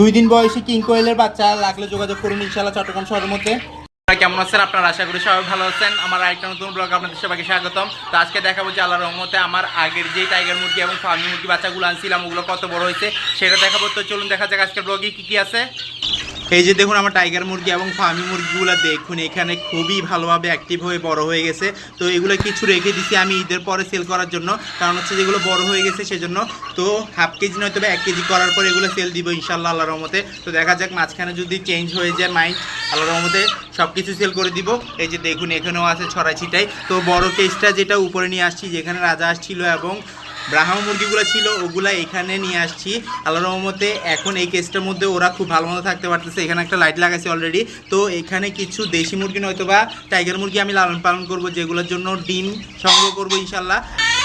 দুই দিন বয়সী কিং কোয়েলের বাচ্চা, লাগলে যোগাযোগ করুন ইনশাল্লাহ চট্টগ্রাম শহরের মধ্যে। কেমন আছেন আপনারা? আশা করি সবাই ভালো আছেন। আমার আরেকটা নতুন ব্লগ আপনাদের সবাইকে স্বাগতম। তো আজকে দেখাবো যে আল্লাহ রহমতে আমার আগের যে টাইগার মুরগি এবং ফার্মি মুরগি বাচ্চাগুলো আনছিলাম, ওগুলো কত বড় হয়েছে সেটা দেখাবো। তো চলুন দেখা যাক আজকের ব্লগে কী কী আছে। এই যে দেখুন, আমার টাইগার মুরগি এবং ফার্মি মুরগিগুলো দেখুন, এখানে খুবই ভালোভাবে অ্যাক্টিভ হয়ে বড় হয়ে গেছে। তো এগুলো কিছু রেখে দিছি আমি ঈদের পরে সেল করার জন্য। কারণ হচ্ছে যেগুলো বড় হয়ে গেছে সেজন্য। তো হাফ কেজি নয়তো এক কেজি করার পর এগুলো সেল দিব ইনশাল্লাহ আল্লাহ রহমতে। তো দেখা যাক, মাঝখানে যদি চেঞ্জ হয়ে যায় মাইন্ড আল্লাহ রহমতে সব কিছু সেল করে দিব। এই যে দেখুন, এখানেও আছে ছড়াই ছিটাই তো বড় কেসটা যেটা উপরে নিয়ে আসছি, যেখানে রাজা আসছিল এবং ব্রাহ্মণ মুরগিগুলো ছিল, ওগুলা এখানে নিয়ে আসছি। আল্লাহ রহমতে এখন এই কেসটার মধ্যে ওরা খুব ভালো মতো থাকতে পারতেছে। এখানে একটা লাইট লাগাইছে অলরেডি তো এখানে কিছু দেশি মুরগি নয়তো বা টাইগার মুরগি আমি লালন পালন করব, যেগুলোর জন্য ডিম সংগ্রহ করব ইনশাল্লাহ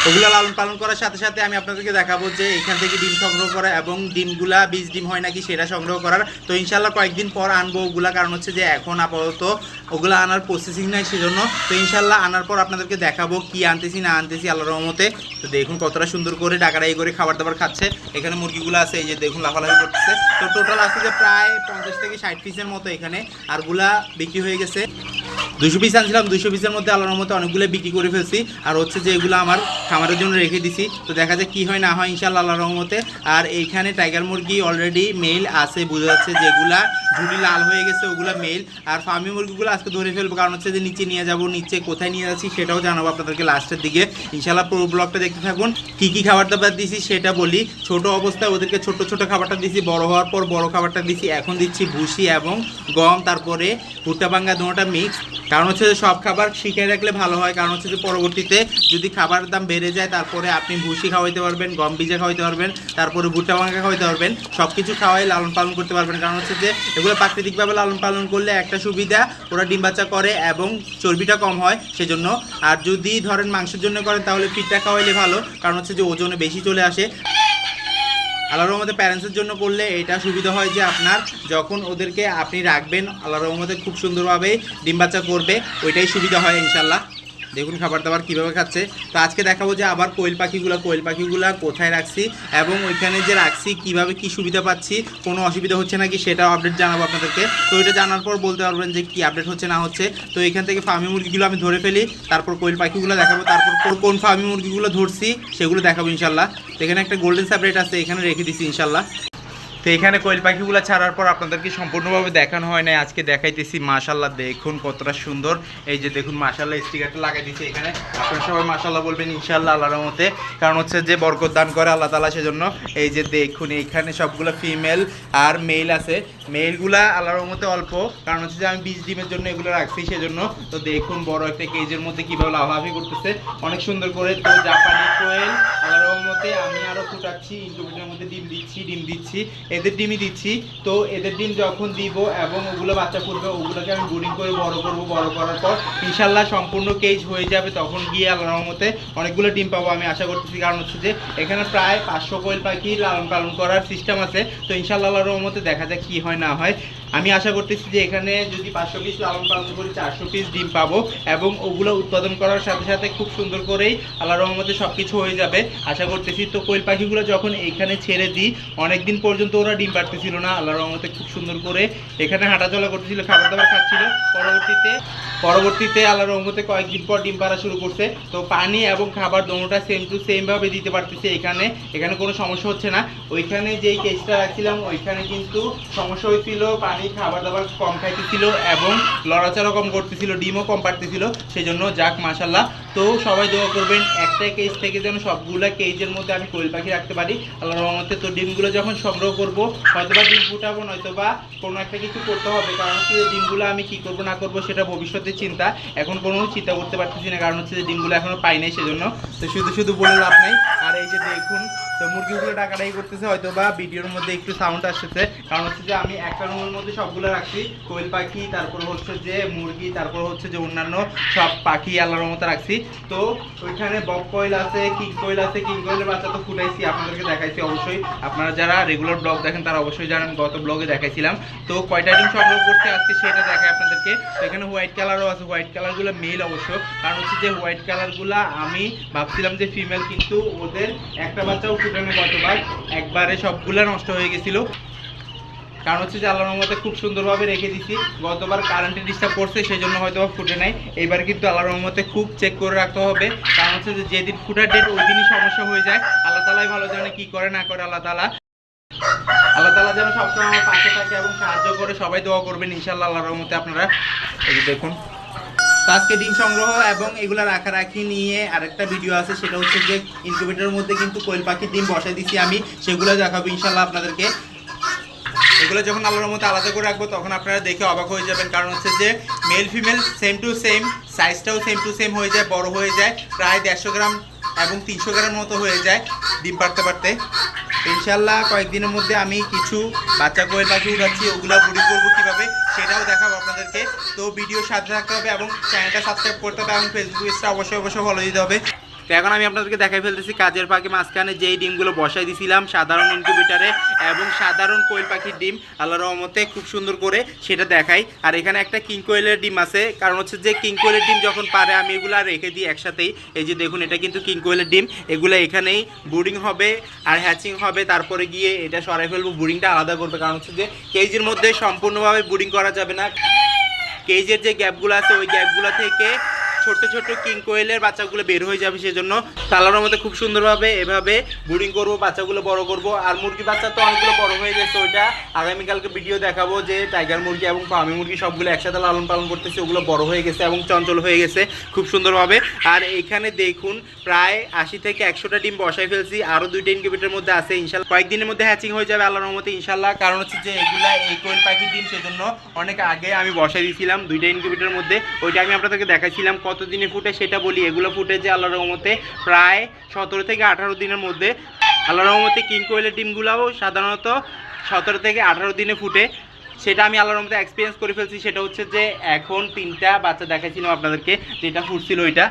ওগুলো লালন পালন করার সাথে সাথে আমি আপনাদেরকে দেখাবো যে এখান থেকে ডিম সংগ্রহ করা এবং ডিমগুলা বীজ ডিম হয় নাকি সেটা সংগ্রহ করার। তো ইনশাল্লাহ কয়েকদিন পর আনব ওগুলা, কারণ হচ্ছে যে এখন আপাতত ওগুলো আনার প্রসেসিং নাই সেজন্য। তো ইনশাল্লাহ আনার পর আপনাদেরকে দেখাবো কি আনতেছি, না আনতেছি আল্লাহ রহমতে। তো দেখুন কতটা সুন্দর করে ডাকারাই করে খাবার দাবার খাচ্ছে। এখানে মুরগিগুলো আছে, এই যে দেখুন লাফালাফি করতেছে। তো টোটাল আছে যে প্রায় পঞ্চাশ থেকে ষাট পিসের মতো এখানে। আরগুলা বিক্রি হয়ে গেছে। দুশো পিস আনছিলাম দুশো পিসের মধ্যে আল্লাহর মতো অনেকগুলো বিক্রি করে ফেলছি। আর হচ্ছে যে এগুলো আমার খামারের জন্য রেখে দিছি। তো দেখা যায় কি হয়, না হয় ইনশাল্লাহ আল্লাহ রহমতে। আর এইখানে টাইগার মুরগি অলরেডি মেল আছে, বোঝা যাচ্ছে যেগুলা ঝুড়ি লাল হয়ে গেছে, ওগুলো মেল আর ফার্মি মুরগিগুলো আজকে ধরে ফেলব, কারণ হচ্ছে যে নিচে নিয়ে যাব, নিচে কোথায় নিয়ে যাচ্ছি সেটাও জানাব আপনাদেরকে লাস্টের দিকে। ইনশাল্লাহ পুরো ব্লগটা দেখতে থাকুন। কী কী খাবার দাবার দিছি সেটা বলি। ছোট অবস্থায় ওদেরকে ছোট ছোট খাবারটা দিছি, বড় হওয়ার পর বড় খাবারটা দিছি। এখন দিচ্ছি ভুসি এবং গম, তারপরে ভুট্টা ভাঙ্গা দুটোটা মিক্স কারণ হচ্ছে যে সব খাবার শিখে রাখলে ভালো হয়। কারণ হচ্ছে যে পরবর্তীতে যদি খাবারের দাম বেড়ে যায়, তারপরে আপনি ভুসি খাওয়াইতে পারবেন, গম বীজে খাওয়াইতে পারবেন, তারপরে ভুট্টা ভাঙা খাওয়াইতে পারবেন সব কিছু খাওয়াই লালন পালন করতে পারবেন। কারণ হচ্ছে যে এগুলো প্রাকৃতিকভাবে লালন পালন করলে একটা সুবিধা, ওরা ডিম বাচ্চা করে এবং চর্বিটা কম হয় সেজন্য। আর যদি ধরেন মাংসের জন্য করেন, তাহলে পিঠটা খাওয়াইলে ভালো। কারণ হচ্ছে যে ওজনে বেশি চলে আসে। আল্লাহ রহমতে প্যারেন্টসের জন্য করলে এটা সুবিধা হয় যে আপনার যখন ওদেরকে আপনি রাখবেন আল্লাহ রহমতে খুব সুন্দরভাবে ডিম বাচ্চা করবে, ওইটাই সুবিধা হয় ইনশাল্লাহ দেখুন খাবার দাবার কীভাবে খাচ্ছে। তো আজকে দেখাবো যে আবার কোয়েল পাখিগুলো কোয়েল পাখিগুলো কোথায় রাখছি এবং ওইখানে যে রাখছি, কীভাবে কি সুবিধা পাচ্ছি, কোনো অসুবিধা হচ্ছে নাকি সেটা আপডেট জানাব আপনাদেরকে। তো এটা জানার পর বলতে পারবেন যে কি আপডেট হচ্ছে, না হচ্ছে। তো এখান থেকে ফার্মি মুরগিগুলো আমি ধরে ফেলি, তারপর কোয়েল পাখিগুলো দেখাবো, তারপর কোন- ফার্মি মুরগিগুলো ধরছি, সেগুলো দেখাবো ইনশাল্লাহ। এখানে একটা গোল্ডেন সাপারেট আছে, এখানে রেখে দিছি ইনশাল্লাহ। তো এখানে কোয়েল পাখিগুলো ছাড়ার পর আপনাদেরকে সম্পূর্ণভাবে দেখানো হয় নাই। আজকে দেখাইতেছি মাশাল্লাহ দেখুন কতটা সুন্দর। এই যে দেখুন মাশাল্লাহ স্টিকারটা লাগাই দিয়েছে এখানে। আপনারা সবাই মাশাল্লাহ বলবেন ইনশাল্লাহ আল্লাহর মতে কারণ হচ্ছে যে বরকত দান করে আল্লাহ তালা সেজন্য। এই যে দেখুন, এইখানে সবগুলো ফিমেল আর মেল আছে। মেলগুলা আল্লাহর মতে অল্প। কারণ হচ্ছে যে আমি বীজ ডিমের জন্য এগুলো রাখছি সেজন্য। তো দেখুন, বড় একটা কেজের মধ্যে কীভাবে লাফালাফি করতেছে। অনেক সুন্দর করে তো জাপানি কোয়েল, আল্লাহর মতে আমি আরও ফুটাচ্ছি ইনকিউবেটরের মধ্যে ডিম দিচ্ছি ডিম দিচ্ছি। এদের ডিমই দিচ্ছি। তো এদের ডিম যখন দিব এবং ওগুলো বাচ্চা ফুটবে, ওগুলোকে আমি ব্রুডিং করে বড় করব, বড় করার পর ইনশাল্লাহ সম্পূর্ণ কেজ হয়ে যাবে। তখন গিয়ে আল্লাহর মতে অনেকগুলো ডিম পাবো আমি আশা করতেছি। কারণ হচ্ছে যে এখানে প্রায় পাঁচশো কোয়েল পাখি লালন পালন করার সিস্টেম আছে। তো ইনশাল্লাহ আল্লাহর রহমতে দেখা যাক কী হয়, না হয়। আমি আশা করতেছি যে এখানে যদি পাঁচশো পিস লালন পালন করি, চারশো পিস ডিম পাবো এবং ওগুলো উৎপাদন করার সাথে সাথে খুব সুন্দর করেই আল্লাহ রহমতে সব কিছু হয়ে যাবে। আশা করতেছি তো কোয়েল পাখিগুলো যখন এখানে ছেড়ে দিই, অনেকদিন পর্যন্ত ওরা ডিম পারতেছিল না। আল্লাহ রহমতে খুব সুন্দর করে এখানে হাঁটাচলা করতেছিল খাবার দাবার খাচ্ছিল। পরবর্তীতে পরবর্তীতে আল্লাহ রহমতে কয়েকদিন পর ডিম পাড়া শুরু করছে। তো পানি এবং খাবার দোনোটা সেম টু সেমভাবে দিতে পারতেছে এখানে। এখানে কোনো সমস্যা হচ্ছে না। ওইখানে যেই কেসটা রাখছিলাম, ওইখানে কিন্তু সমস্যা হয়েছিল পানি খাবার দাবার কম খাইতেছিল এবং লড়াচড়া কম করতেছিল, ডিমও কম পারতেছিল সেই জন্য যাক মাসাল্লাহ তো সবাই দোয়া করবেন, একটাই কেজ থেকে যেন সবগুলা কেজের মধ্যে আমি কোয়েল পাখি রাখতে পারি। আল্লাহ রহমতে তো ডিমগুলো যখন সংগ্রহ করব, হয়তোবা ডিম ফুটাবো নয়তো বা কোনো একটা কিছু করতে হবে। কারণ হচ্ছে যে ডিমগুলো আমি কি করব, না করব সেটা ভবিষ্যতের চিন্তা। এখন কোনো চিন্তা করতে পারতেছি না, কারণ হচ্ছে যে ডিমগুলো এখনও পাই নাই সেজন্য। তো শুধু শুধু বলে লাভ নাই। আর এই যে দেখুন, তো মুরগিগুলো ডাকাডাকি করতেছে হয়তো বা ভিডিওর মধ্যে একটু সাউন্ড আসতেছে। কারণ হচ্ছে যে আমি একটা রুমের মধ্যে সবগুলো রাখছি। কোয়েল পাখি, তারপর হচ্ছে যে মুরগি, তারপর হচ্ছে যে অন্যান্য সব পাখি আল্লাহর মতো রাখছি। তো ওইখানে বক কোয়েল আছে কিং কোয়েল আছে কিং কোয়েলের বাচ্চা তো ফুটাইছি, আপনাদেরকে দেখাইছি অবশ্যই। আপনারা যারা রেগুলার ব্লগ দেখেন, তারা অবশ্যই জানেন, গত ব্লগে দেখাইছিলাম। তো কয়টা ডিম সংগ্রহ করতে আজকে সেটা দেখাই আপনাদেরকে। এখানে হোয়াইট কালারও আছে হোয়াইট কালারগুলো মেল অবশ্য। কারণ হচ্ছে যে হোয়াইট কালারগুলো আমি ভাবছিলাম যে ফিমেল কিন্তু ওদের একটা বাচ্চাও ফুটানো গতবার একবারে সবগুলা নষ্ট হয়ে গেছিল। কারণ হচ্ছে যে আল্লাহর রহমতে খুব সুন্দরভাবে রেখে দিছি। গতবার কারেন্টের ডিস্টার্ব করছে সেই জন্য হয়তো ফুটে নাই। এইবার কিন্তু আল্লাহর রহমতে খুব চেক করে রাখতে হবে। কারণ হচ্ছে যে যেদিন ফুটার ডেট ওই দিনই সমস্যা হয়ে যায়। আল্লাহ তালাই ভালো জানে কি করে, না করে আল্লাহ তালা। আল্লাহ তালা যেন সবসময় আমার পাশে থাকে এবং সাহায্য করে, সবাই দোয়া করবেন ইনশাল্লাহ আল্লাহর রহমতে আপনারা। এই দেখুন। আজকে ডিম সংগ্রহ এবং এগুলা রাখারাখি নিয়ে আরেকটা ভিডিও আছে, সেটা হচ্ছে যে ইনকিউবেটরের মধ্যে কিন্তু কোয়েল পাখির ডিম বসাই দিছি আমি। সেগুলো দেখাবো ইনশাল্লাহ আপনাদেরকে। এগুলো যখন আল্লাহর মতো আলাদা করে রাখব, তখন আপনারা দেখে অবাক হয়ে যাবেন। কারণ হচ্ছে যে male female same to same সাইজটাও same to same হয়ে যায়, বড় হয়ে যায়, প্রায় দেড়শো গ্রাম এবং তিনশো গ্রাম মতো হয়ে যায় ডিম পারতে পারতে ইনশাল্লাহ কয়েকদিনের মধ্যে আমি কিছু বাচ্চা কোয়েল পাখি উঠাচ্ছি ওগুলো বুড়ি করব কীভাবে সেটাও দেখাবো আপনাদেরকে। তো ভিডিও সাথে থাকতে হবে এবং চ্যানেলটা সাবস্ক্রাইব করতে হবে এবং ফেসবুক পেজটা অবশ্যই অবশ্যই ফলো দিতে হবে। তো এখন আমি আপনাদেরকে দেখাই ফেলতেছি কাজের পাখি মাঝখানে যেই ডিমগুলো বসাই দিছিলাম, সাধারণ ইনকিউবেটারে এবং সাধারণ কোয়েল পাখির ডিম আল্লাহ রহমতে খুব সুন্দর করে সেটা দেখাই। আর এখানে একটা কিং কোয়েলের ডিম আছে, কারণ হচ্ছে যে কিং কোয়েলের ডিম যখন পারে, আমি এগুলো রেখে দিই একসাথেই। এই যে দেখুন, এটা কিন্তু কিং কোয়েলের ডিম। এগুলো এখানেই বুডিং হবে আর হ্যাচিং হবে। তারপরে গিয়ে এটা সরাই ফেলব বুডিংটা আলাদা করবে। কারণ হচ্ছে যে কেজির মধ্যে সম্পূর্ণভাবে বুডিং করা যাবে না। কেজের যে গ্যাপগুলো আছে, ওই গ্যাপগুলো থেকে ছোট ছোট কিং কোয়েলের বাচ্চাগুলো বের হয়ে যাবে সেজন্য তালার মধ্যে খুব সুন্দরভাবে এভাবে বুডিং করব, বাচ্চাগুলো বড় করব। আর মুরগি বাচ্চা তো অনেকগুলো বড় হয়ে গেছে ওইটা। আগামীকালকে ভিডিও দেখাবো যে টাইগার মুরগি এবং ফার্মি মুরগি সবগুলো একসাথে লালন পালন করতেছে, ওগুলো বড় হয়ে গেছে এবং চঞ্চল হয়ে গেছে খুব সুন্দরভাবে। আর এখানে দেখুন, প্রায় আশি থেকে একশোটা ডিম বসাই ফেলছি আরও দুইটা ইনকিউবেটারের মধ্যে আছে, ইনশাল্লাহ। কয়েকদিনের মধ্যে হ্যাচিং হয়ে যাবে আল্লাহর রহমতে, ইনশাল্লাহ। কারণ হচ্ছে যে এগুলা এই কোয়েল পাখির ডিম, সেজন্য অনেক আগে আমি বসাই দিয়েছিলাম দুইটা ইনকিউবেটারের মধ্যে। ওইটা আমি আপনাদেরকে দেখাইছিলাম কত দিনে ফুটে সেটা বলি। এগুলো ফুটে যে আল্লাহ রহমতে প্রায় সতেরো থেকে আঠারো দিনের মধ্যে আল্লাহ রহমতে কিং কোয়েলের ডিমগুলোও সাধারণত সতেরো থেকে আঠারো দিনে ফুটে সেটা আমি আল্লাহর মধ্যে এক্সপিরিয়েন্স করে ফেলছি। সেটা হচ্ছে যে এখন তিনটা বাচ্চা দেখাইছিলাম আপনাদেরকে, যেটা ফুটছিল ওইটা।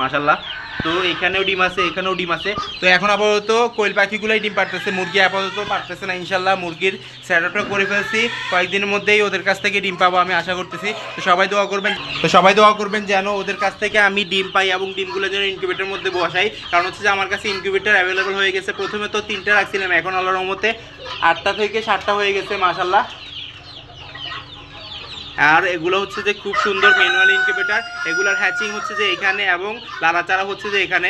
মাশাল্লাহ তো এখানেও ডিম আছে, এখানেও ডিম আছে। তো এখন আপাতত কোয়েল পাখিগুলোই ডিম পারতেছে মুরগি আপাতত পারতেছে না ইনশাল্লাহ মুরগির স্যাটারটা করে ফেলছি। কয়েকদিনের মধ্যেই ওদের কাছ থেকে ডিম পাবো আমি আশা করতেছি। তো সবাই দোয়া করবেন, তো সবাই দোয়া করবেন যেন ওদের কাছ থেকে আমি ডিম পাই এবং ডিমগুলো যেন ইনকিউবেটারের মধ্যে বসাই। কারণ হচ্ছে যে আমার কাছে ইনকিউবেটার অ্যাভেলেবল হয়ে গেছে। প্রথমে তো তিনটা রাখছিলাম, এখন আল্লাহর রহমতে আটটা থেকে সাতটা হয়ে গেছে মাশাল্লাহ আর এগুলো হচ্ছে যে খুব সুন্দর ম্যানুয়াল ইনকিউবেটার এগুলোর হ্যাচিং হচ্ছে যে এখানে এবং লাড়াচাড়া হচ্ছে যে এখানে।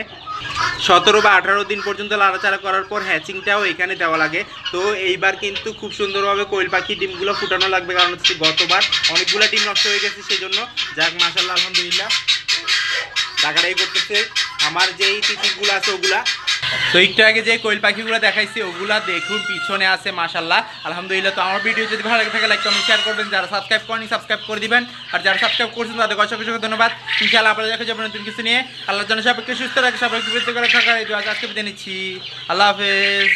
সতেরো বা আঠারো দিন পর্যন্ত লাড়াচাড়া করার পর হ্যাচিংটাও এখানে দেওয়া লাগে। তো এইবার কিন্তু খুব সুন্দরভাবে কোয়েল পাখি ডিমগুলো ফুটানো লাগবে, কারণ হচ্ছে গতবার অনেকগুলো ডিম নষ্ট হয়ে গেছে সেই জন্য যাক মাসাল্লাহ আলহামদুলিল্লাহ। টাকাটাই করতেছে। আমার যেই তিথিগুলো আছে ওগুলা তো একটু আগে যে কোয়েল পাখিগুলো দেখাইছি, ওগুলা দেখুন, পিছনে আছে মাশাল্লাহ আলহামদুলিল্লাহ, তো আমার ভিডিও যদি ভালো লাগে, থাকে লাইক কমেন্ট শেয়ার করবেন। যারা সাবস্ক্রাইব করেনি সাবস্ক্রাইব করে দিবেন। আর যারা সাবস্ক্রাইব করছেন তাদের অসংখ্য অসংখ্য ধন্যবাদ। ইনশাআল্লাহ আপনারা দেখা যাবেন নতুন কিছু নিয়ে। আল্লাহ জন্য সবাইকে সুস্থ রাখে, সবাইকে বৃদ্ধি করে থাকা। এই আজকে বিদায় নিচ্ছি। আল্লাহ হাফেজ।